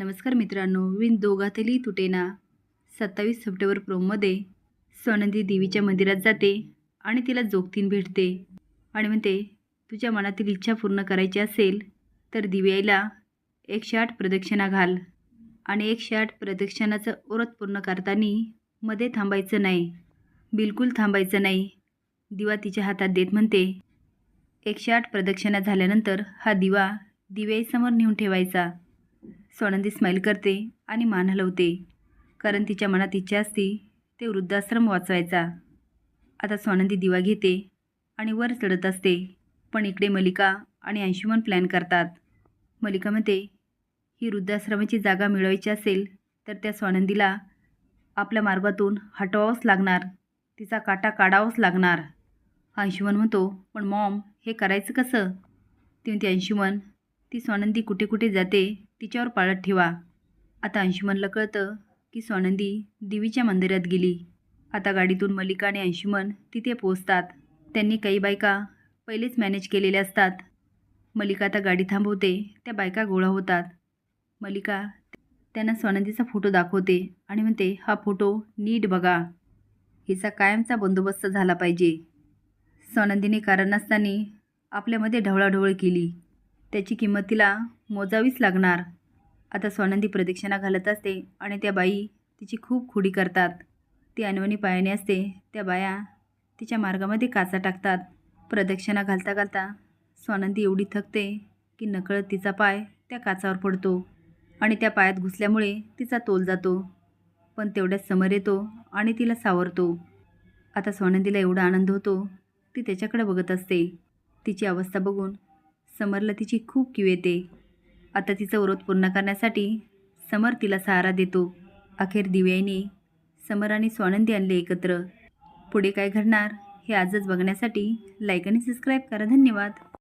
नमस्कार मित्रांनो विन दोघातली तुटेना सत्तावीस सप्टेंबर प्रोममध्ये सोनंदी देवीच्या मंदिरात जाते आणि तिला जोगतीन भेटते. आणि म्हणते तुझ्या मनातील इच्छा पूर्ण करायची असेल तर दिव्याईला एकशे आठ प्रदक्षिणा घाल. आणि एकशे आठ प्रदक्षिणाचं ओरत पूर्ण करताना मध्ये थांबायचं नाही. बिलकुल थांबायचं नाही. दिवा तिच्या हातात देत म्हणते एकशे आठ प्रदक्षिणा झाल्यानंतर हा दिवा दिव्याईसमोर नेऊन ठेवायचा. स्वानंदी स्माईल करते आणि मान हलवते. कारण तिच्या मनात इच्छा असती ते वृद्धाश्रम वाचवायचा. आता स्वानंदी दिवा घेते आणि वर चढत असते. पण इकडे मलिका आणि अंशुमन प्लॅन करतात. मलिका म्हणते ही वृद्धाश्रमाची जागा मिळवायची असेल तर त्या स्वानंदीला आपल्या मार्गातून हटवावंच लागणार. तिचा काटा काढावाच लागणार. अंशुमन म्हणतो पण मॉम हे करायचं कसं? ती अंशुमन ती स्वानंदी कुठे कुठे जाते तिच्यावर पाळत ठेवा. आता अंशुमनला कळतं की स्वानंदी देवीच्या मंदिरात गेली. आता गाडीतून मलिका आणि अंशुमन तिथे पोचतात त्यांनी काही बायका पहिलेच मॅनेज केलेल्या असतात. मलिका आता गाडी थांबवते त्या बायका गोळा होतात. मलिका त्यांना स्वानंदीचा फोटो दाखवते आणि म्हणते हा फोटो नीट बघा. हिचा कायमचा बंदोबस्त झाला पाहिजे. स्वानंदीने कारण नसताना आपल्यामध्ये ढवळाढवळ केली. त्याची किंमत तिला मोजावीच लागणार. आता स्वानंदी प्रदक्षिणा घालत असते आणि त्या बाई तिची खूप खुडी करतात. ती अनवणी पायाने असते. त्या बाया तिच्या मार्गामध्ये काचा टाकतात. प्रदक्षिणा घालता घालता स्वानंदी एवढी थकते की नकळत तिचा पाय त्या काचावर पडतो आणि त्या पायात घुसल्यामुळे तिचा तोल जातो. पण तेवढ्यात समोर येतो आणि तिला सावरतो. आता स्वानंदीला एवढा आनंद होतो ती त्याच्याकडे बघत असते. तिची अवस्था बघून समरला तिची खूप किव येते. आता तिचा व्रत पूर्ण करण्यासाठी समर तिला सहारा देतो. अखेर दिव्याईने समर आणि स्वानंदी आणले एकत्र. पुढे काय घडणार हे आजच बघण्यासाठी लाईक आणि सबस्क्राईब करा. धन्यवाद.